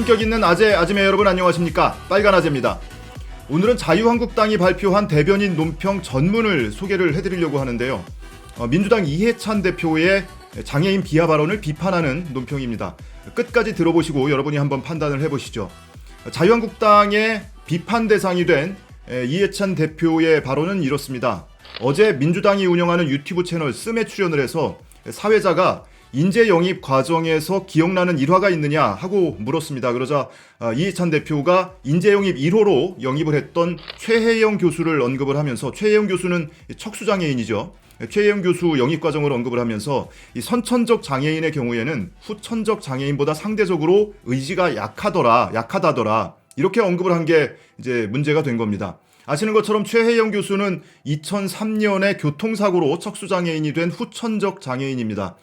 품격 있는 아재 아지매 여러분 안녕하십니까 빨간 아재입니다. 오늘은 자유한국당이 발표한 대변인 논평 전문을 소개를 해드리려고 하는데요. 어, 민주당 이해찬 대표의 장애인 비하 발언을 비판하는 논평입니다. 끝까지 들어보시고 여러분이 한번 판단을 해보시죠. 자유한국당의 비판 대상이 된 에, 이해찬 대표의 발언은 이렇습니다. 어제 민주당이 운영하는 유튜브 채널 씀에 출연을 해서 사회자가 인재 영입 과정에서 기억나는 일화가 있느냐 하고 물었습니다. 그러자 아, 이해찬 대표가 인재 영입 1호로 영입을 했던 최혜영 교수를 언급을 하면서 최혜영 교수는 척수장애인이죠. 최혜영 교수 영입 과정을 언급을 하면서 이 선천적 장애인의 경우에는 후천적 장애인보다 상대적으로 의지가 약하더라, 약하다더라. 이렇게 언급을 한 게 이제 문제가 된 겁니다. 아시는 것처럼 최혜영 교수는 2003년에 교통사고로 척수장애인이 된 후천적 장애인입니다.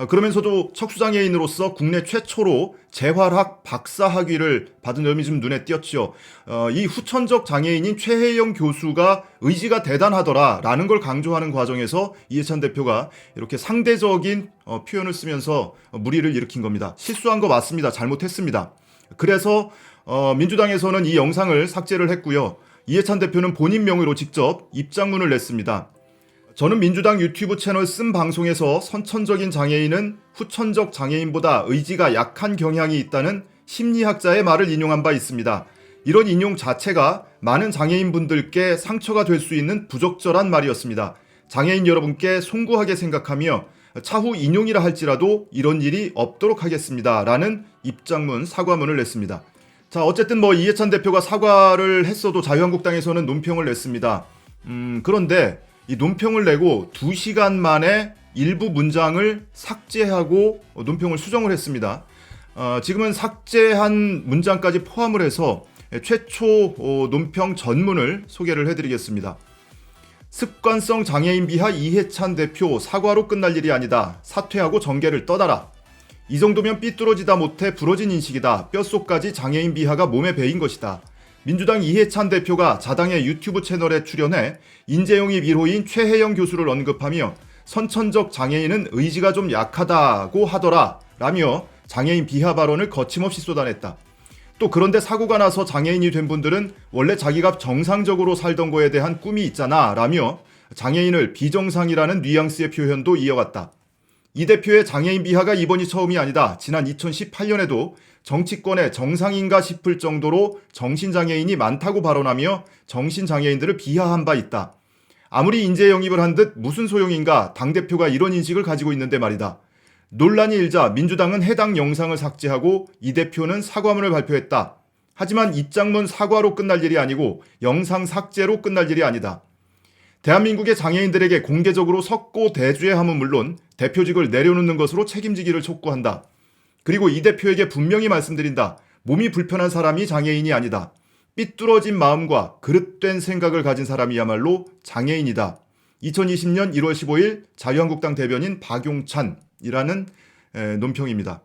어, 그러면서도 척수장애인으로서 국내 최초로 재활학 박사 학위를 받은 점이 좀 눈에 띄었죠. 어, 이 후천적 장애인인 최혜영 교수가 의지가 대단하더라라는 걸 강조하는 과정에서 이해찬 대표가 이렇게 상대적인 어, 표현을 쓰면서 어, 무리를 일으킨 겁니다. 실수한 거 맞습니다. 잘못했습니다. 그래서 어, 민주당에서는 이 영상을 삭제를 했고요. 이해찬 대표는 본인 명의로 직접 입장문을 냈습니다. 저는 민주당 유튜브 채널 쓴 방송에서 선천적인 장애인은 후천적 장애인보다 의지가 약한 경향이 있다는 심리학자의 말을 인용한 바 있습니다. 이런 인용 자체가 많은 장애인분들께 상처가 될 수 있는 부적절한 말이었습니다. 장애인 여러분께 송구하게 생각하며 차후 인용이라 할지라도 이런 일이 없도록 하겠습니다. 라는 입장문, 사과문을 냈습니다. 자, 어쨌든 뭐 이해찬 대표가 사과를 했어도 자유한국당에서는 논평을 냈습니다. 음, 그런데 이 논평을 내고 2시간 만에 일부 문장을 삭제하고 논평을 수정을 했습니다. 어, 지금은 삭제한 문장까지 포함을 해서 최초 어, 논평 전문을 소개를 해드리겠습니다. 습관성 장애인 비하 이해찬 대표 사과로 끝날 일이 아니다. 사퇴하고 정계를 떠나라. 이 정도면 삐뚤어지다 못해 부러진 인식이다. 뼛속까지 장애인 비하가 몸에 배인 것이다. 민주당 이해찬 대표가 자당의 유튜브 채널에 출연해 인재영입 1호인 최혜영 교수를 언급하며 선천적 장애인은 의지가 좀 약하다고 하더라 라며 장애인 비하 발언을 거침없이 쏟아냈다. 또 그런데 사고가 나서 장애인이 된 분들은 원래 자기가 정상적으로 살던 거에 대한 꿈이 있잖아 라며 장애인을 비정상이라는 뉘앙스의 표현도 이어갔다. 이 대표의 장애인 비하가 이번이 처음이 아니다. 지난 2018년에도 정치권에 정상인가 싶을 정도로 정신장애인이 많다고 발언하며 정신장애인들을 비하한 바 있다. 아무리 인재 영입을 한 듯 무슨 소용인가 당대표가 이런 인식을 가지고 있는데 말이다. 논란이 일자 민주당은 해당 영상을 삭제하고 이 대표는 사과문을 발표했다. 하지만 입장문 사과로 끝날 일이 아니고 영상 삭제로 끝날 일이 아니다. 대한민국의 장애인들에게 공개적으로 석고 대주의함은 물론 대표직을 내려놓는 것으로 책임지기를 촉구한다. 그리고 이 대표에게 분명히 말씀드린다. 몸이 불편한 사람이 장애인이 아니다. 삐뚤어진 마음과 그릇된 생각을 가진 사람이야말로 장애인이다. 2020년 1월 15일 자유한국당 대변인 박용찬이라는 에, 논평입니다.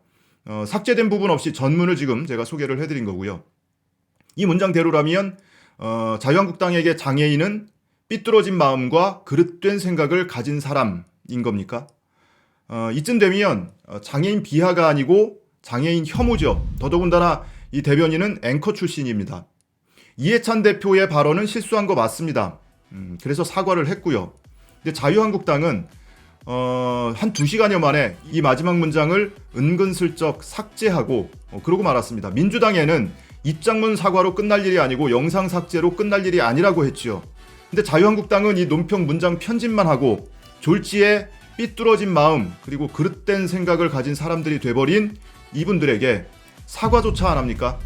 어, 삭제된 부분 없이 전문을 지금 제가 소개를 해드린 거고요. 이 문장대로라면 어, 자유한국당에게 장애인은 삐뚤어진 마음과 그릇된 생각을 가진 사람인 겁니까? 어, 이쯤 되면 어, 장애인 비하가 아니고 장애인 혐오죠. 더더군다나 이 대변인은 앵커 출신입니다. 이해찬 대표의 발언은 실수한 거 맞습니다. 음, 그래서 사과를 했고요. 근데 자유한국당은 어, 한두 시간여 만에 이 마지막 문장을 은근슬쩍 삭제하고 어, 그러고 말았습니다. 민주당에는 입장문 사과로 끝날 일이 아니고 영상 삭제로 끝날 일이 아니라고 했지요. 근데 자유한국당은 이 논평 문장 편집만 하고 졸지에 삐뚤어진 마음 그리고 그릇된 생각을 가진 사람들이 돼버린 이분들에게 사과조차 안 합니까?